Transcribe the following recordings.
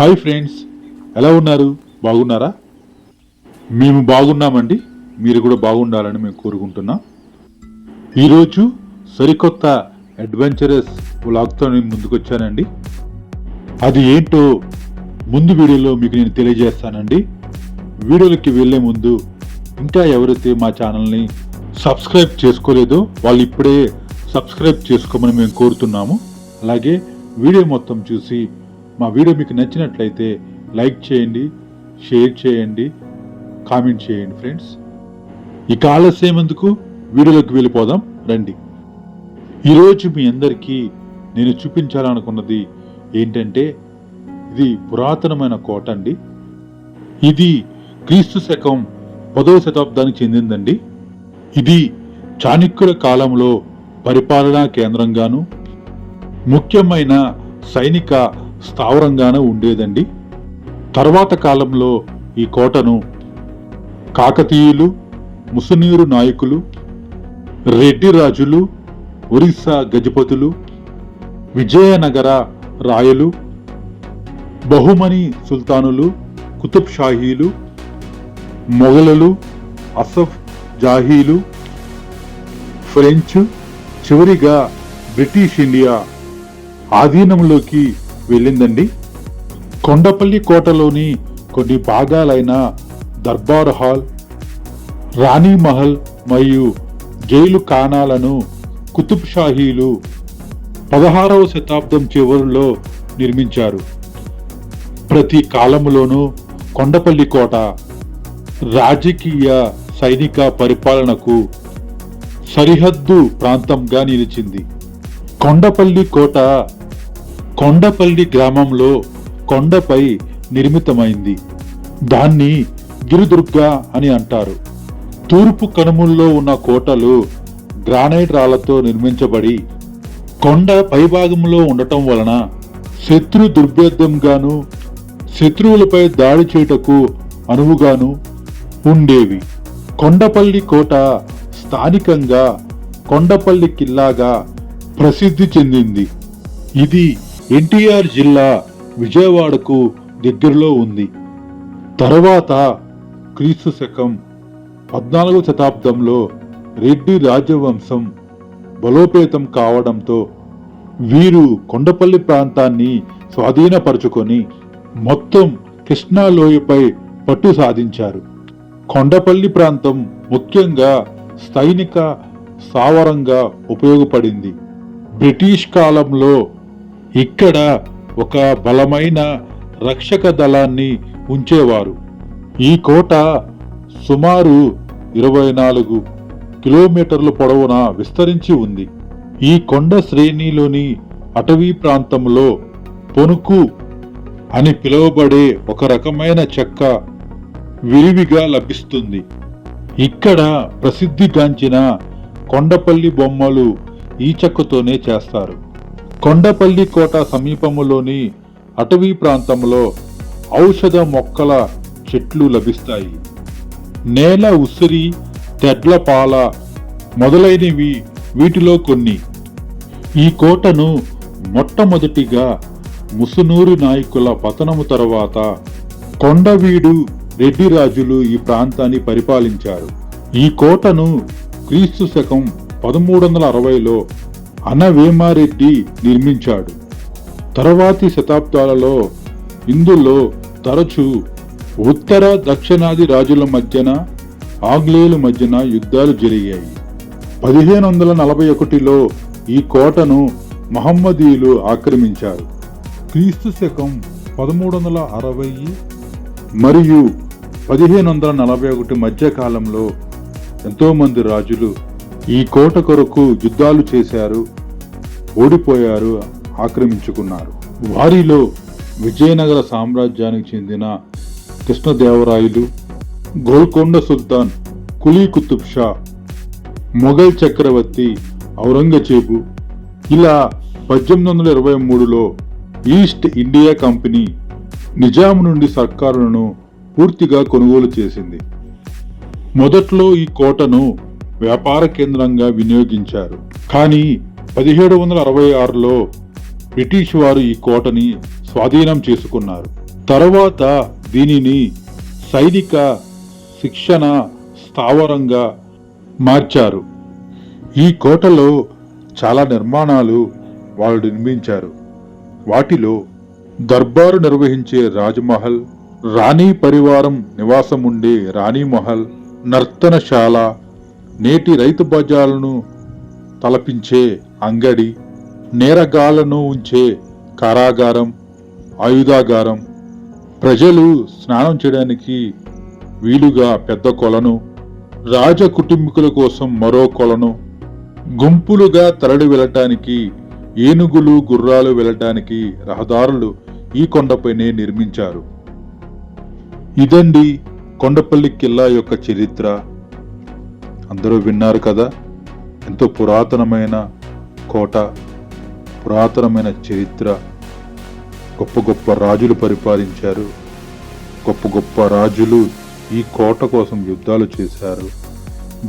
Hi friends ఎలా ఉన్నారు? బాగున్నారా? మేము బాగున్నామండి. మీరు కూడా బాగుండాలని మేము కోరుకుంటున్నాం. ఈరోజు సరికొత్త అడ్వెంచరస్ బ్లాగ్తో నేను ముందుకు వచ్చానండి అది ఏంటో ముందు వీడియోలో మీకు నేను తెలియజేస్తానండి. వీడియోలకి వెళ్ళే ముందు ఇంకా ఎవరైతే మా ఛానల్ని సబ్స్క్రైబ్ చేసుకోలేదో వాళ్ళు ఇప్పుడే సబ్స్క్రైబ్ చేసుకోమని మేము కోరుతున్నాము. అలాగే వీడియో మొత్తం చూసి మా వీడియో మీకు నచ్చినట్లయితే లైక్ చేయండి షేర్ చేయండి కామెంట్ చేయండి ఫ్రెండ్స్. ఇక ఆలస్యం ఎందుకు? వీడియోలోకి వెళ్ళిపోదాం రండి. ఈరోజు మీ అందరికీ నేను చూపించాలనుకున్నది ఏంటంటే ఇది పురాతనమైన కోట అండి. ఇది క్రీస్తు శకం పదవ శతాబ్దానికి చెందిందండి. ఇది చాణక్యుల కాలంలో పరిపాలనా కేంద్రంగాను ముఖ్యమైన సైనిక స్థావరంగానే ఉండేదండి. తర్వాత కాలంలో ఈ కోటను కాకతీయులు ముసునీరు నాయకులు రెడ్డి రాజులు ఒరిస్సా గజపతులు విజయనగర రాయలు బహుమని సుల్తానులు కుతుబ్ షాహీలు మొఘలులు అసఫ్ జాహీలు ఫ్రెంచ్ చివరిగా బ్రిటిష్ ఇండియా ఆధీనంలోకి వెళ్ళిందండి. కొండపల్లి కోటలోని కొన్ని భాగాలైన దర్బార్ హాల్ రాణి మహల్ మరియు జైలు కాణాలను కుతుబ్ షాహీలు పదహారవ శతాబ్దం చివరిలో నిర్మించారు. ప్రతి కాలంలోనూ కొండపల్లి కోట రాజకీయ సైనిక పరిపాలనకు సరిహద్దు ప్రాంతంగా నిలిచింది. కొండపల్లి కోట కొండపల్లి గ్రామంలో కొండపై నిర్మితమైంది. దాన్ని గిరిదుర్గ అని అంటారు. తూర్పు కనుమల్లో ఉన్న కోటలు గ్రానైట్ రాళ్ళతో నిర్మించబడి కొండ పైభాగంలో ఉండటం వలన శత్రు దుర్భేద్యంగాను శత్రువులపై దాడి చేయుటకు అనువుగాను ఉండేవి. కొండపల్లి కోట స్థానికంగా కొండపల్లి కిల్లాగా ప్రసిద్ధి చెందింది. ఇది ఎన్టీఆర్ జిల్లా విజయవాడకు దగ్గరలో ఉంది. తర్వాత క్రీస్తు శకం పద్నాలుగవ శతాబ్దంలో రెడ్డి రాజవంశం బలోపేతం కావడంతో వీరు కొండపల్లి ప్రాంతాన్ని స్వాధీనపరుచుకొని మొత్తం కృష్ణాలోయపై పట్టు సాధించారు. కొండపల్లి ప్రాంతం ముఖ్యంగా సైనిక స్థావరంగా ఉపయోగపడింది. బ్రిటిష్ కాలంలో ఇక్కడ ఒక బలమైన రక్షక దళాన్ని ఉంచేవారు. ఈ కోట సుమారు ఇరవై నాలుగు కిలోమీటర్ల పొడవున విస్తరించి ఉంది. ఈ కొండ శ్రేణిలోని అటవీ ప్రాంతంలో పొనుకు అని పిలువబడే ఒక రకమైన చెక్క విరివిగా లభిస్తుంది. ఇక్కడ ప్రసిద్ధిగాంచిన కొండపల్లి బొమ్మలు ఈ చెక్కతోనే చేస్తారు. కొండపల్లి కోట సమీపములోని అటవీ ప్రాంతంలో ఔషధ మొక్కల చెట్లు లభిస్తాయి. నేల ఉసిరి తెడ్లపాల మొదలైనవి వీటిలో కొన్ని. ఈ కోటను మొట్టమొదటిగా ముసునూరు నాయకుల పతనము తరువాత కొండవీడు రెడ్డి రాజులు ఈ ప్రాంతాన్ని పరిపాలించారు. ఈ కోటను క్రీస్తు శకం పదమూడు వందల అరవైలో అనవేమారెడ్డి నిర్మించాడు. తరువాతి శతాబ్దాలలో ఇందులో తరచూ ఉత్తర దక్షిణాది రాజుల మధ్యన ఆంగ్లేయుల మధ్యన యుద్ధాలు జరిగాయి. పదిహేను వందల నలభై ఒకటిలో ఈ కోటను మహమ్మదీయులు ఆక్రమించారు. క్రీస్తు శకం పదమూడు వందల అరవై మరియు పదిహేను వందల నలభై ఒకటి మధ్య కాలంలో ఎంతోమంది రాజులు ఈ కోట కొరకు యుద్ధాలు చేశారు. ఓడిపోయారు ఆక్రమించుకున్నారు. వారిలో విజయనగర సామ్రాజ్యానికి చెందిన కృష్ణదేవరాయలు గోల్కొండ సుల్తాన్ కులీ కుతుబ్ షా మొఘల్ చక్రవర్తి ఔరంగజేబు ఇలా పద్దెనిమిది వందల ఇరవై మూడులో ఈస్ట్ ఇండియా కంపెనీ నిజాం నుండి సర్కారులను పూర్తిగా కొనుగోలు చేసింది. మొదట్లో ఈ కోటను వ్యాపార కేంద్రంగా వినియోగించారు. కానీ పదిహేడు వందల అరవై ఆరులో బ్రిటిష్ వారు ఈ కోటని స్వాధీనం చేసుకున్నారు. తరువాత దీనిని సైనిక శిక్షణ స్థావరంగా మార్చారు. ఈ కోటలో చాలా నిర్మాణాలు వాళ్ళు నిర్మించారు. వాటిలో దర్బారు నిర్వహించే రాజమహల్ రాణి పరివారం నివాసం ఉండే రాణిమహల్ నర్తనశాల నేటి రైతు బజార్లను తలపించే అంగడి నేరగాళ్ళను ఉంచే కారాగారం ఆయుధాగారం. ప్రజలు స్నానం చేయడానికి వీలుగా పెద్ద కొలను రాజ కుటుంబీకుల కోసం మరో కొలను గుంపులుగా తరలి వెళ్ళటానికి ఏనుగులు గుర్రాలు వెళ్ళటానికి రహదారులు ఈ కొండపైనే నిర్మించారు. ఇదండి కొండపల్లి కిల్లా యొక్క చరిత్ర. అందరూ విన్నారు కదా? ఎంతో పురాతనమైన కోట పురాతనమైన చరిత్ర గొప్ప గొప్ప రాజులు పరిపాలించారు. గొప్ప గొప్ప రాజులు ఈ కోట కోసం యుద్ధాలు చేశారు.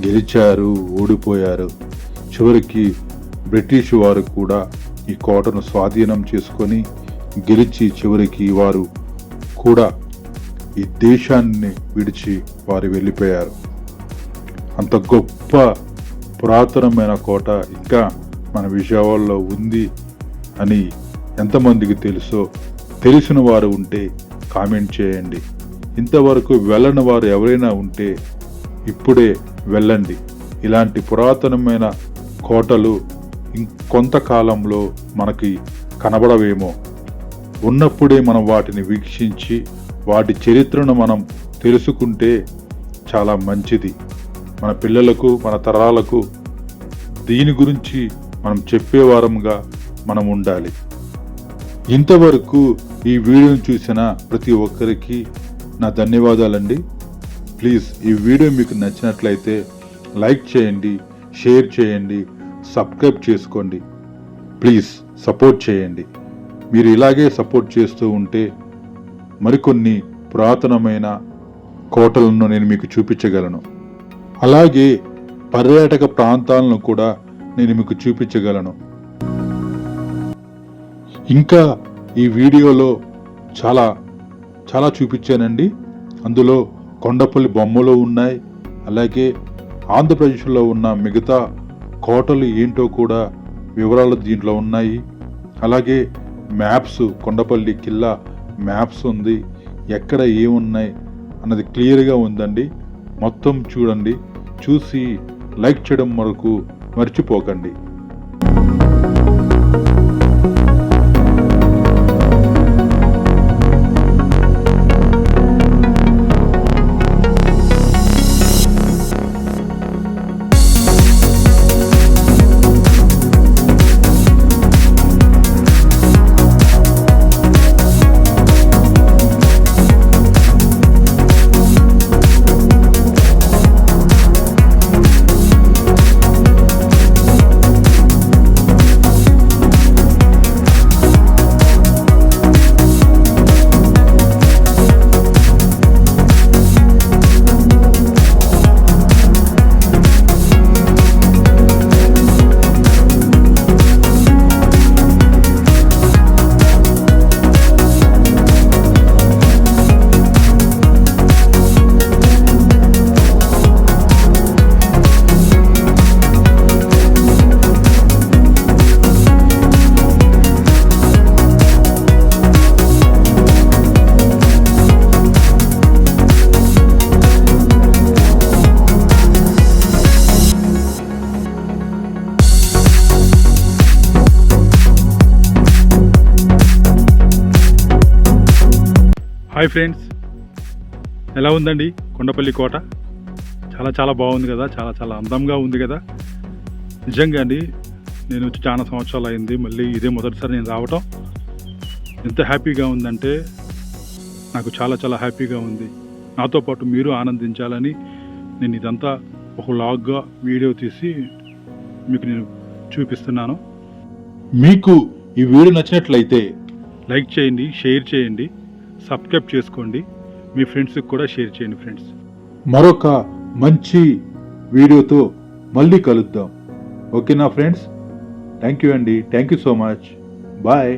గెలిచారు ఓడిపోయారు. చివరికి బ్రిటిష్ వారు కూడా ఈ కోటను స్వాధీనం చేసుకొని గెలిచి చివరికి వారు కూడా ఈ దేశాన్ని విడిచి వారు వెళ్ళిపోయారు. అంత గొప్ప పురాతనమైన కోట ఇంకా మన విజయవాడలో ఉంది అని ఎంతమందికి తెలుసో తెలిసిన వారు ఉంటే కామెంట్ చేయండి. ఇంతవరకు వెళ్ళని వారు ఎవరైనా ఉంటే ఇప్పుడే వెళ్ళండి. ఇలాంటి పురాతనమైన కోటలు ఇంకొంతకాలంలో మనకి కనబడవేమో. ఉన్నప్పుడే మనం వాటిని వీక్షించి వాటి చరిత్రను మనం తెలుసుకుంటే చాలా మంచిది. మన పిల్లలకు మన తరాలకు దీని గురించి మనం చెప్పేవారంగా మనం ఉండాలి. ఇంతవరకు ఈ వీడియోను చూసిన ప్రతి ఒక్కరికి నా ధన్యవాదాలండి. ప్లీజ్ ఈ వీడియో మీకు నచ్చినట్లయితే లైక్ చేయండి షేర్ చేయండి సబ్స్క్రైబ్ చేసుకోండి. ప్లీజ్ సపోర్ట్ చేయండి. మీరు ఇలాగే సపోర్ట్ చేస్తూ ఉంటే మరికొన్ని పురాతనమైన కోటలను నేను మీకు చూపించగలను. అలాగే పర్యాటక ప్రాంతాలను కూడా నేను మీకు చూపించగలను. ఇంకా ఈ వీడియోలో చాలా చాలా చూపించానండి. అందులో కొండపల్లి బొమ్మలు ఉన్నాయి. అలాగే ఆంధ్రప్రదేశ్లో ఉన్న మిగతా కోటలు ఏంటో కూడా వివరాలు దీంట్లో ఉన్నాయి. అలాగే మ్యాప్స్ కొండపల్లి కిల్లా మ్యాప్స్ ఉంది. ఎక్కడ ఏమున్నాయి అన్నది క్లియర్గా ఉందండి. మొత్తం చూడండి. చూసి లైక్ చేయడం వరకు మర్చిపోకండి. Hi friends. ఎలా ఉందండి కొండపల్లి కోట? చాలా చాలా బాగుంది కదా చాలా చాలా అందంగా ఉంది కదా. నిజంగా అండి నేను వచ్చి చాలా సంవత్సరాలు అయింది మళ్ళీ ఇదే మొదటిసారి నేను రావటం. ఎంత హ్యాపీగా ఉందంటే నాకు చాలా చాలా హ్యాపీగా ఉంది. నాతో పాటు మీరు ఆనందించాలని నేను ఇదంతా ఒక లాగ్గా వీడియో తీసి మీకు నేను చూపిస్తున్నాను. మీకు ఈ వీడియో నచ్చినట్లయితే లైక్ చేయండి షేర్ చేయండి. సబ్స్క్రైబ్ చేసుకోండి. మీ ఫ్రెండ్స్కి కూడా షేర్ చేయండి ఫ్రెండ్స్. మరొక మంచి వీడియోతో మళ్ళీ కలుద్దాం. ఓకేనా ఫ్రెండ్స్? థ్యాంక్ యూ అండి. Thank you so much. Bye.